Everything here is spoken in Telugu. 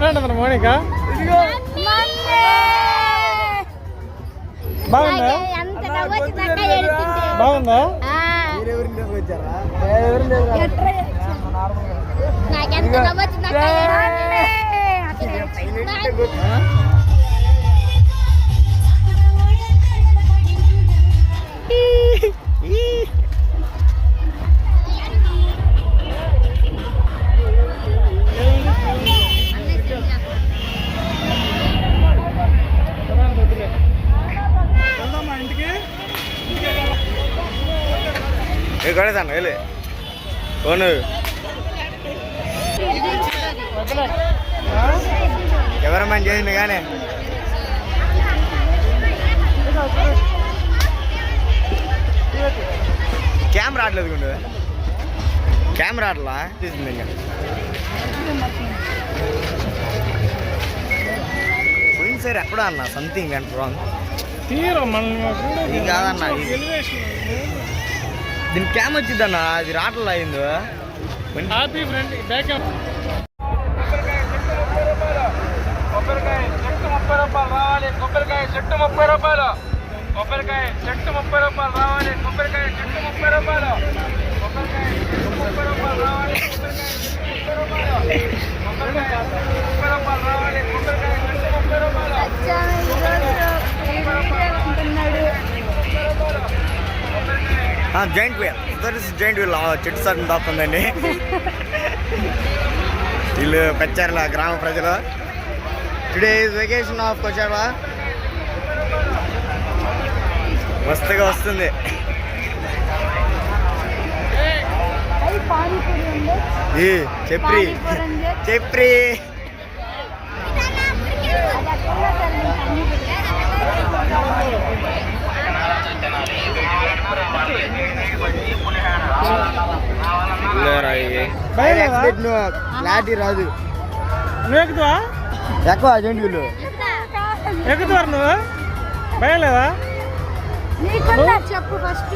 ఏమంటుంది మౌనిక. బాగుందా. బాగుందా? ఆ. నాకెంత ఏ కొడతాను వెళ్ళి. ఫోను వద్దులే. ఎవరమ్మని చేసింది కానీ కెమెరా ఆడలేదు గుండు కెమెరా ఆడలా తీసింది ఇంకా. పోయినసారి ఎక్కడో అన్న సంథింగ్ అంట రాంగ్ తీరు కాదన్న, దీని క్యామ్ వచ్చిందన్న అది రావట్లా అయిందో హ్యాపీ ఫ్రెండ్ బ్యాక్ కొబ్బరికాయ చెట్టు ముప్పై రూపాయలు రావాలి. కొబ్బరికాయ చెట్టు ముప్పై రూపాయలు. కొబ్బరికాయ చెట్టు ముప్పై రూపాయలు రావాలి. కొబ్బరికాయ చెట్టు ముప్పై రూపాయలు కొబ్బరికాయ చెట్టు ముప్పై రూపాయలు రావాలి కొబ్బరికాయ చెట్టు ముప్పై రూపాయలు కొబ్బరికాయ చెట్టు ముప్పై రూపాయలు రావాలి కొబ్బరికాయ చెట్టు ముప్పై రూపాయలు జాయింట్ వీల్. జాయింట్ వీల్ చెట్టు సార్ దాపుందండి వీళ్ళు పెచ్చారుల గ్రామ ప్రజలు. టుడే వెకేషన్ ఆఫ్ కొచ్చావా మస్తుగా వస్తుంది. ఈ చెప్రి. క్లారిటీ రాదు. నువ్వు ఎక్కుతావా? ఎక్కువ జాయింట్ వీళ్ళు. ఎక్కుతారు నువ్వు? భయం లేదా? చెప్పు ఫస్ట్